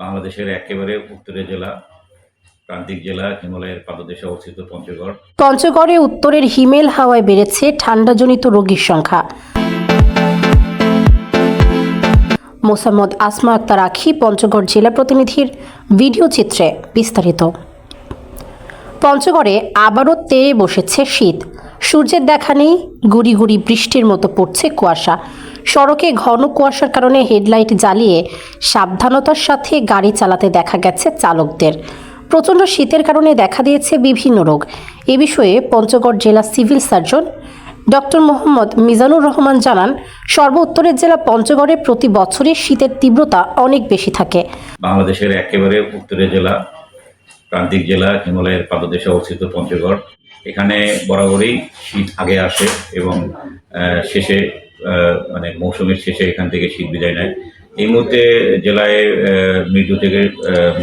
বাংলাদেশের একেবারে উত্তরের জেলা, প্রান্তিক জেলা, হিমালয়ের পাদদেশে অবস্থিত পঞ্চগড়। পঞ্চগড়ে উত্তরের হিমেল হাওয়ায় বেড়েছে ঠান্ডাজনিত রোগীর সংখ্যা। মোসাম্মদ আসমা আক্তার আখি পঞ্চগড় জেলা প্রতিনিধির ভিডিও চিত্রে বিস্তারিত। পঞ্চগড়ে আবারও তেড়ে বসেছে শীত। সূর্যের দেখা নেই, গুড়ি গুড়ি বৃষ্টির মতো পড়ছে কুয়াশা। সড়কে ঘন কুয়াশার কারণে হেডলাইট জ্বালিয়ে সাবধানতার সাথে গাড়ি চালাতে দেখা গেছে চালকদের। প্রচণ্ড শীতের কারণে দেখা দিয়েছে বিভিন্ন রোগ। এ বিষয়ে পঞ্চগড় জেলা civil surgeon doctor Mohammad Mizanur Rahman জানান সর্ব উত্তরের জেলা পঞ্চগড়ে প্রতি বছরই শীতের তীব্রতা অনেক বেশি থাকে। বাংলাদেশের একেবারে উত্তরের জেলা, প্রান্তিক জেলা, হিমালয়ের পাদদেশে অবস্থিত পঞ্চগড়। এখানে বরাবরই শীত আগে আসে এবং শেষে মানে মৌসুমের শেষে এখান থেকে শীত বিদায় নেয়। এই মুহূর্তে জেলায় মৃত্যু থেকে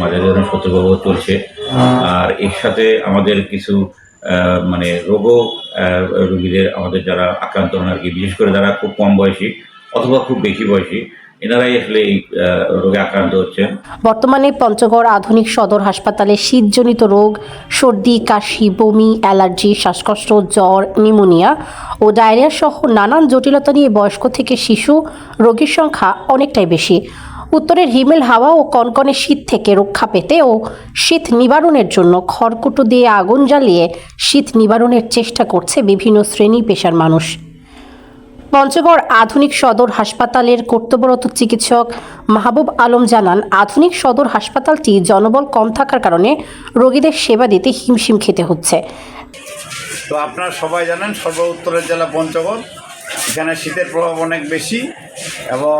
মাঝে মাঝারি ধরনের সতর্কবাবু চলছে। আর এর সাথে আমাদের কিছু মানে রোগও রোগীদের আমাদের যারা আক্রান্ত হন আর কি বিশেষ করে যারা খুব কম বয়সী অথবা খুব বেশি বয়সী এনারাই আসলে এই রোগে আক্রান্ত বর্তমানে পঞ্চগড় আধুনিক সদর হাসপাতালে শীতজনিত রোগ, সর্দি, কাশি, বমি, অ্যালার্জি, শ্বাসকষ্ট, জ্বর নিউমোনিয়া ও ডায়রিয়া সহ নানান জটিলতা নিয়ে বয়স্ক থেকে শিশু রোগীর সংখ্যা অনেকটাই বেশি। উত্তরের হিমেল হাওয়া ও কনকনে শীত থেকে রক্ষা পেতে ও শীত নিবারণের জন্য খড়কুটো দিয়ে আগুন জ্বালিয়ে শীত নিবারণের চেষ্টা করছে বিভিন্ন শ্রেণি পেশার মানুষ। পঞ্চগড় আধুনিক সদর হাসপাতালের কর্তব্যরত চিকিৎসক মাহবুব আলম জানান, আধুনিক সদর হাসপাতালটি জনবল কম থাকার কারণে রোগীদের সেবা দিতে হিমশিম খেতে হচ্ছে। তো আপনারা সবাই জানেন, সর্ব উত্তরের জেলা পঞ্চগড়। এখানে শীতের প্রভাব অনেক বেশি এবং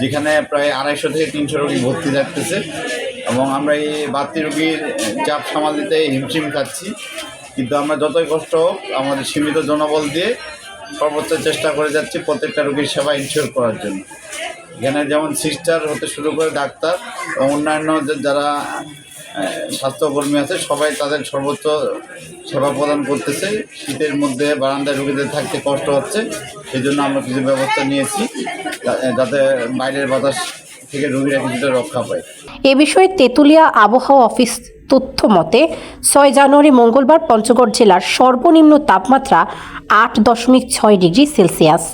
যেখানে প্রায় আড়াইশো থেকে তিনশো রোগী ভর্তি থাকতেছে এবং আমরা এই বাড়তি রোগীর চাপ সামাল দিতে হিমশিম খাচ্ছি। কিন্তু আমরা যতই কষ্ট হোক, আমাদের সীমিত জনবল দিয়ে সর্বোচ্চ চেষ্টা করে যাচ্ছি প্রত্যেকটা রোগীর সেবা ইনশিওর করার জন্য। এখানে যেমন সিস্টার হতে শুরু করে ডাক্তার এবং অন্যান্য যারা স্বাস্থ্যকর্মী আছে, সবাই তাদের সর্বোচ্চ সেবা প্রদান করতেছে। শীতের মধ্যে বারান্দায় রোগীদের থাকতে কষ্ট হচ্ছে সেই জন্য আমরা কিছু ব্যবস্থা নিয়েছি যাতে বাইরের বাতাস থেকে রোগীরা কিছুটা রক্ষা পায়। এ বিষয়ে তেঁতুলিয়া আবহাওয়া অফিস তথ্য মতে ছয় জানুয়ারি মঙ্গলবার পঞ্চগড় জেলার সর্বনিম্ন তাপমাত্রা আট দশমিক ছয় ডিগ্রি সেলসিয়াস।